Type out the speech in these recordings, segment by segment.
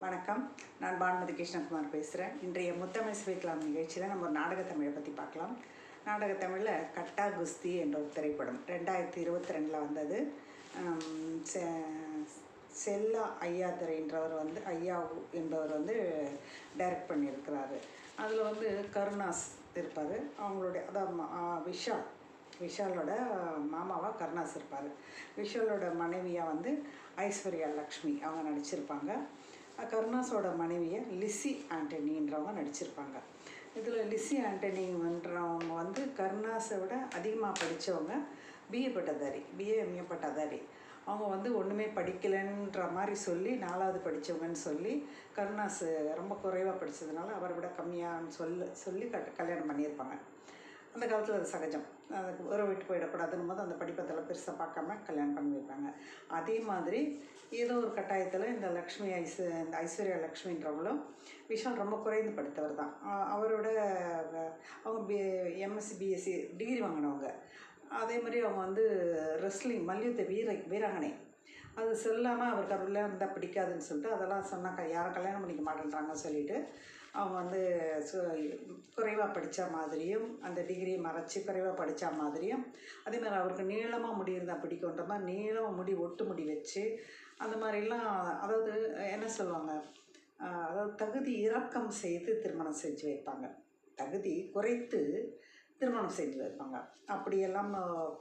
வணக்கம். நான் பானுமதி கிருஷ்ணகுமார் பேசுகிறேன் இன்றைய முத்தமிழ் சுவைக்கலாம் நிகழ்ச்சியில் நம்ம ஒரு நாடக தமிழை பற்றி பார்க்கலாம். நாடக தமிழில் கட்டா குஸ்தி என்ற ஒரு திரைப்படம் ரெண்டாயிரத்தி இருபத்தி ரெண்டில் வந்தது. செ- செல்லா ஐயாதுரைன்றவர் வந்து ஐயா என்பவர் வந்து டைரக்ட் பண்ணியிருக்கிறாரு. அதில் வந்து கருணாஸ் இருப்பார். அவங்களுடைய அதான் விஷால் விஷாலோட மாமாவாக கருணாஸ் இருப்பார். விஷாலோட மனைவியாக வந்து ஐஸ்வர்யா லக்ஷ்மி. அவங்க நடிச்சிருப்பாங்க. கருணாஸோட மனைவியை லிசி ஆண்டனின்றவங்க நடிச்சிருப்பாங்க. இதில் லிசி ஆண்டனின்றவங்க வந்து கருணாஸை விட அதிகமாக படித்தவங்க பிஏ பட்டதாரி பிஏ எம்ஏ பட்டதாரி. அவங்க வந்து ஒன்றுமே படிக்கலைன்ற மாதிரி சொல்லி நாலாவது படித்தவங்கன்னு சொல்லி கருணாஸ் ரொம்ப குறைவாக படித்ததுனால அவரை விட கம்மியான்னு சொல்ல சொல்லி கட் கல்யாணம் பண்ணியிருப்பாங்க. அந்த காலத்தில் அது சகஜம். அதுக்கு உறவு விட்டு போயிடக்கூடாதுன்னு போது அந்த படிப்பத்தில் பெருசாக பார்க்காம கல்யாணம் பண்ணி வைப்பாங்க. அதே மாதிரி ஏதோ ஒரு கட்டாயத்தில் இந்த லக்ஷ்மி ஐஸ் இந்த ஐஸ்வர்யா லக்ஷ்மின்றவங்களும் விஷால் ரொம்ப குறைந்து படித்தவர் தான். அவரோட அவங்க பி எம்எஸ்சி பிஎஸ்சி டிகிரி வாங்கினவங்க. அதே மாதிரி அவங்க வந்து ரெஸ்லிங் மல்யுத்த வீர வீராங்கனை. அது சொல்லாமல் அவருக்கு அவர்லாம் இருந்தால் பிடிக்காதுன்னு சொல்லிட்டு அதெல்லாம் சொன்னாக்க யாரும் கல்யாணம் பண்ணிக்க மாட்டேன்றாங்கன்னு சொல்லிட்டு அவங்க வந்து குறைவாக படித்த மாதிரியும் அந்த டிகிரியை மறைச்சி குறைவாக படித்த மாதிரியும் அதே மாதிரி அவருக்கு நீளமாக முடி இருந்தால் பிடிக்குன்ற மாதிரி நீளமாக முடி ஒட்டு முடி வச்சு அந்த மாதிரிலாம் அதாவது என்ன சொல்லுவாங்க அதாவது தகுதி இறக்கம் செய்து திருமணம் செஞ்சு வைப்பாங்க. தகுதி குறைத்து திருமணம் செஞ்சு வைப்பாங்க. அப்படியெல்லாம்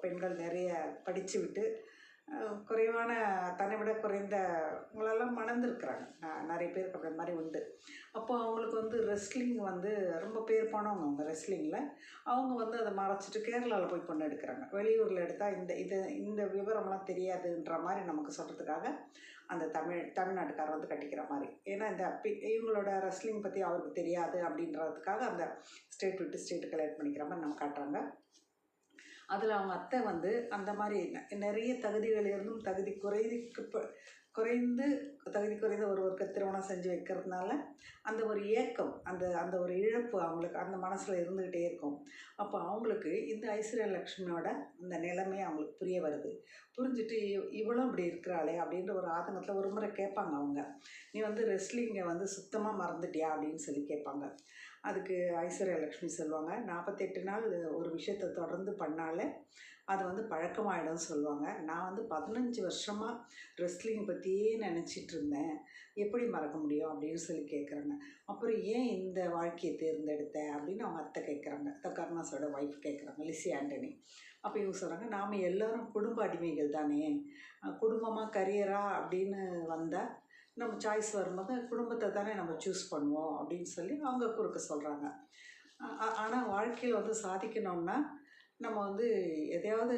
பெண்கள் நிறைய படித்து விட்டு குறைவான தன்னை விட குறைந்த உங்களெல்லாம் மணந்துருக்குறாங்க. நிறைய பேருக்கு அப்படி மாதிரி உண்டு. அப்போ அவங்களுக்கு வந்து ரெஸ்லிங் வந்து ரொம்ப பேர் போனவங்க அவங்க ரெஸ்லிங்கில் அவங்க வந்து அதை மறைச்சிட்டு கேரளாவில் போய் பொண்ணு எடுக்கிறாங்க. வெளியூரில் எடுத்தால் இந்த இது இந்த விவரம்லாம் தெரியாதுன்ற மாதிரி நமக்கு சொல்கிறதுக்காக அந்த தமிழ் தமிழ்நாட்டுக்காரர் வந்து கட்டிக்கிற மாதிரி. ஏன்னா இந்த பி- இவங்களோட ரெஸ்லிங் பற்றி அவருக்கு தெரியாது அப்படின்றதுக்காக அந்த ஸ்டேட் விட்டு ஸ்டேட்டு கலெக்ட் பண்ணிக்கிற மாதிரி நம்ம காட்டுறாங்க. அதில் அவங்க அத்தை வந்து அந்த மாதிரி நிறைய தகுதிகள் இருந்தும் தகுதி குறைதிக்கு குறைந்து தகுதி குறைந்த ஒருவருக்கு திருமணம் செஞ்சு வைக்கிறதுனால அந்த ஒரு ஏக்கம் அந்த அந்த ஒரு இழப்பு அவங்களுக்கு அந்த மனசில் இருந்துக்கிட்டே இருக்கும். அப்போ அவங்களுக்கு இந்த ஐஸ்வர்யா லக்ஷ்மியோட அந்த நிலைமை அவங்களுக்கு புரிய வருது. புரிஞ்சுட்டு இவ்- இவளும் இப்படி இருக்கிறாளே அப்படின்ற ஒரு ஆதங்கத்தில் ஒரு முறை கேட்பாங்க அவங்க. நீ வந்து ரெஸ்லிங்கை வந்து சுத்தமாக மறந்துட்டியா அப்படின்னு சொல்லி கேட்பாங்க. அதுக்கு ஐஸ்வர்யா லக்ஷ்மி சொல்லுவாங்க நாற்பத்தெட்டு நாள் ஒரு விஷயத்தை தொடர்ந்து பண்ணாலே அது வந்து பழக்கமாயிடும்னு சொல்லுவாங்க. நான் வந்து பதினஞ்சு வருஷமாக ரெஸ்லிங் பற்றியே நினச்சிட்டு இருந்தேன். எப்படி மறக்க முடியும் அப்படின்னு சொல்லி கேட்குறாங்க அப்புறம் ஏன் இந்த வாழ்க்கையை தேர்ந்தெடுத்த அப்படின்னு அவங்க அத்தை கேட்குறாங்க அத்தை கருணாஸோட ஒய்ஃப் கேட்குறாங்க லிசி ஆண்டனி. அப்போ இவங்க சொல்கிறாங்க நாம் எல்லாரும் குடும்ப அடிமைகள் தானே. குடும்பமாக கரியராக அப்படின்னு வந்தால் நம்ம சாய்ஸ் வரும்போது குடும்பத்தை தானே நம்ம சூஸ் பண்ணுவோம் அப்படின்னு சொல்லி அவங்க குறுக்க சொல்கிறாங்க ஆனால் வாழ்க்கையில் வந்து சாதிக்கணும்னா நம்ம வந்து எதையாவது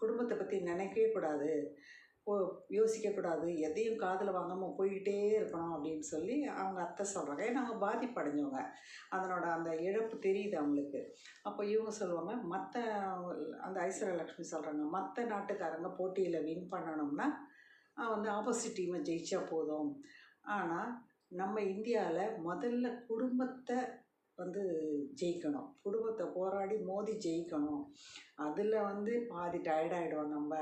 குடும்பத்தை பற்றி நினைக்கவே கூடாது. ஓ யோசிக்கக்கூடாது எதையும் காதில் வாங்காமல் போய்கிட்டே இருக்கணும் அப்படின்னு சொல்லி அவங்க அத்தை சொல்கிறாங்க ஏன்னா அவங்க பாதிப்படைஞ்சவங்க. அதனோட அந்த இழப்பு தெரியுது அவங்களுக்கு. அப்போ இவங்க சொல்லுவாங்க மற்ற அந்த ஐஸ்வர்யா லக்ஷ்மி சொல்கிறாங்க மற்ற நாட்டுக்காரங்க போட்டியில் வின் பண்ணணும்னா வந்து ஆப்போசிட் டீமை ஜெயிச்சா போதும். ஆனால் நம்ம இந்தியாவில் முதல்ல குடும்பத்தை வந்து ஜெயிக்கணும். குடும்பத்தை போராடி மோதி ஜெயிக்கணும். அதில் வந்து பாதி டயர்டாயிடுவோம் நம்ம.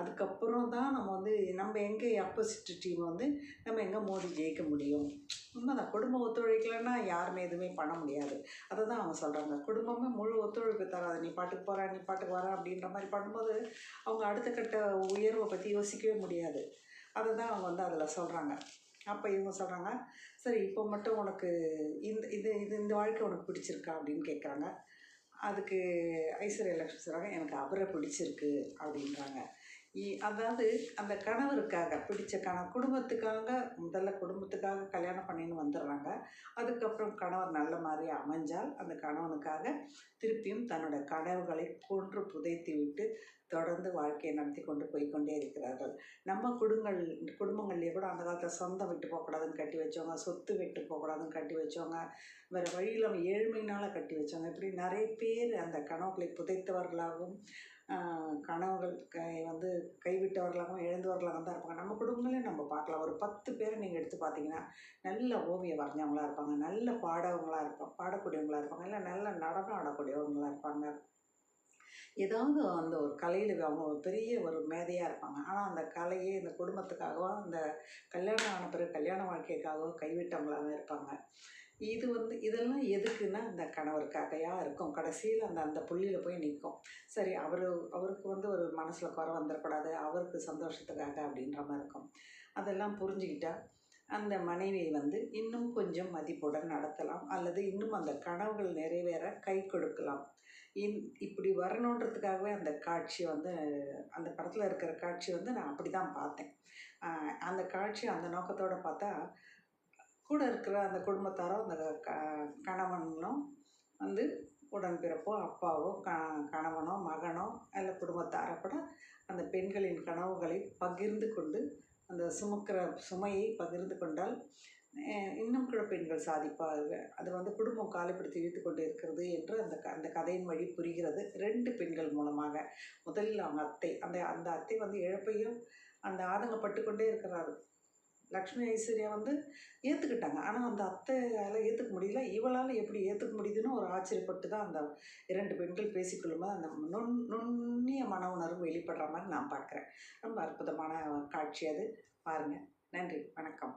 அதுக்கப்புறம் தான் நம்ம வந்து நம்ம எங்கே அப்போசிட் டீம் வந்து நம்ம எங்கே மோதி ஜெயிக்க முடியும்? உண்மைதான். குடும்பம் ஒத்துழைக்கலைன்னா யாருமே எதுவுமே பண்ண முடியாது. அதை தான் அவங்க சொல்கிறாங்க குடும்பமே முழு ஒத்துழைப்பு தராது. நீ பாட்டுக்கு போகிற நீ பாட்டுக்கு வர அப்படின்ற மாதிரி பண்ணும்போது அவங்க அடுத்த கட்ட உயர்வை பற்றி யோசிக்கவே முடியாது. அதை தான் அவங்க வந்து அதில் சொல்கிறாங்க அப்போ இவங்க சொல்கிறாங்க சரி இப்போ மட்டும் உனக்கு இந்த இது இது இந்த வாழ்க்கை உனக்கு பிடிச்சிருக்கா? அப்படின்னு கேட்குறாங்க அதுக்கு ஐஸ்வர்யா லக்ஷ்மி சொல்கிறாங்க எனக்கு அவரை பிடிச்சிருக்கு அப்படின்றாங்க. அதாவது அந்த கணவருக்காக பிடிச்ச கண குடும்பத்துக்காக முதல்ல குடும்பத்துக்காக கல்யாணம் பண்ணின்னு வந்துடுறாங்க. அதுக்கப்புறம் கணவர் நல்ல மாதிரி அமைஞ்சால் அந்த கணவனுக்காக திருப்பியும் தன்னோட கனவுகளை கொன்று புதைத்து விட்டு தொடர்ந்து வாழ்க்கையை நடத்தி கொண்டு போய்க்கொண்டே இருக்கிறார்கள். நம்ம குடும்பங்கள் குடும்பங்கள்லேயே கூட அந்த காலத்தில் சொந்தம் விட்டு போகக்கூடாதுன்னு கட்டி வச்சவங்க சொத்து விட்டு போகக்கூடாதுன்னு கட்டி வச்சவங்க வேறு வழியில் அவங்க ஏழ்மையினால் கட்டி வச்சவங்க இப்படி நிறைய பேர் அந்த கனவுகளை புதைத்தவர்களாகவும் கனவுகள் கை வந்து கைவிட்டவர்களாகவும் இழந்தவர்களாகவும் தான் இருப்பாங்க. நம்ம குடும்பங்களே நம்ம பார்க்கலாம். ஒரு பத்து பேரை நீங்கள் எடுத்து பார்த்தீங்கன்னா நல்ல ஓவியம் வரைஞ்சவங்களா இருப்பாங்க. நல்ல பாடவங்களா இருப்பாங்க பாடக்கூடியவங்களா இருப்பாங்க. இல்லை நல்ல நடனம் ஆடக்கூடியவங்களா இருப்பாங்க. ஏதாவது அந்த ஒரு கலையில் அவங்க ஒரு பெரிய ஒரு மேதையாக இருப்பாங்க. ஆனால் அந்த கலையே இந்த குடும்பத்துக்காகவோ அந்த கல்யாணம் ஆன பிறகு கல்யாண வாழ்க்கைக்காகவோ கைவிட்டவங்களாக இருப்பாங்க. இது வந்து இதெல்லாம் எதுக்குன்னா அந்த கணவருக்காகையாக இருக்கும். கடைசியில் அந்த அந்த புள்ளியில் போய் நிற்கும் சரி அவர் அவருக்கு வந்து ஒரு மனசில் குறை வந்துடக்கூடாது அவருக்கு சந்தோஷத்துக்காக அப்படின்ற மாதிரி இருக்கும். அதெல்லாம் புரிஞ்சுக்கிட்டால் அந்த மனைவியை வந்து இன்னும் கொஞ்சம் மதிப்புடன் நடத்தலாம். அல்லது இன்னும் அந்த கனவுகள் நிறைவேற கை கொடுக்கலாம். இன் இப்படி வரணுன்றதுக்காகவே அந்த காட்சி வந்து அந்த படத்தில் இருக்கிற காட்சி வந்து நான் அப்படி தான் பார்த்தேன் அந்த காட்சி அந்த நோக்கத்தோடு பார்த்தா கூட இருக்கிற அந்த குடும்பத்தாரோ அந்த க கணவனும் வந்து உடன்பிறப்போ அப்பாவோ க கணவனோ மகனோ அல்ல குடும்பத்தாரோ கூட அந்த பெண்களின் கனவுகளை பகிர்ந்து கொண்டு அந்த சுமக்கிற சுமையை பகிர்ந்து கொண்டால் இன்னும் கூட பெண்கள் சாதிப்பார்கள். அது வந்து குடும்பம் காலப்படுத்தி இழுத்து கொண்டு இருக்கிறது என்று அந்த க அந்த கதையின் வழி புரிகிறது. ரெண்டு பெண்கள் மூலமாக. முதலில் அவங்க அத்தை. அந்த அந்த அத்தை வந்து இழப்பையும் அந்த ஆதங்கப்பட்டு கொண்டே இருக்கிறார் லக்ஷ்மி ஐஸ்வர்யா வந்து ஏற்றுக்கிட்டாங்க ஆனால் அந்த அத்தையால் ஏற்றுக்க முடியல. இவளால் எப்படி ஏற்றுக்க முடியுதுன்னு ஒரு ஆச்சரியப்பட்டு தான் அந்த இரண்டு பெண்கள் பேசிக்கொள்ளும்போது அந்த நுண் நுண்ணிய மன உணர்வு வெளிப்படுற மாதிரி நான் பார்க்குறேன். ரொம்ப அற்புதமான காட்சி அது. பாருங்கள் நன்றி. வணக்கம்.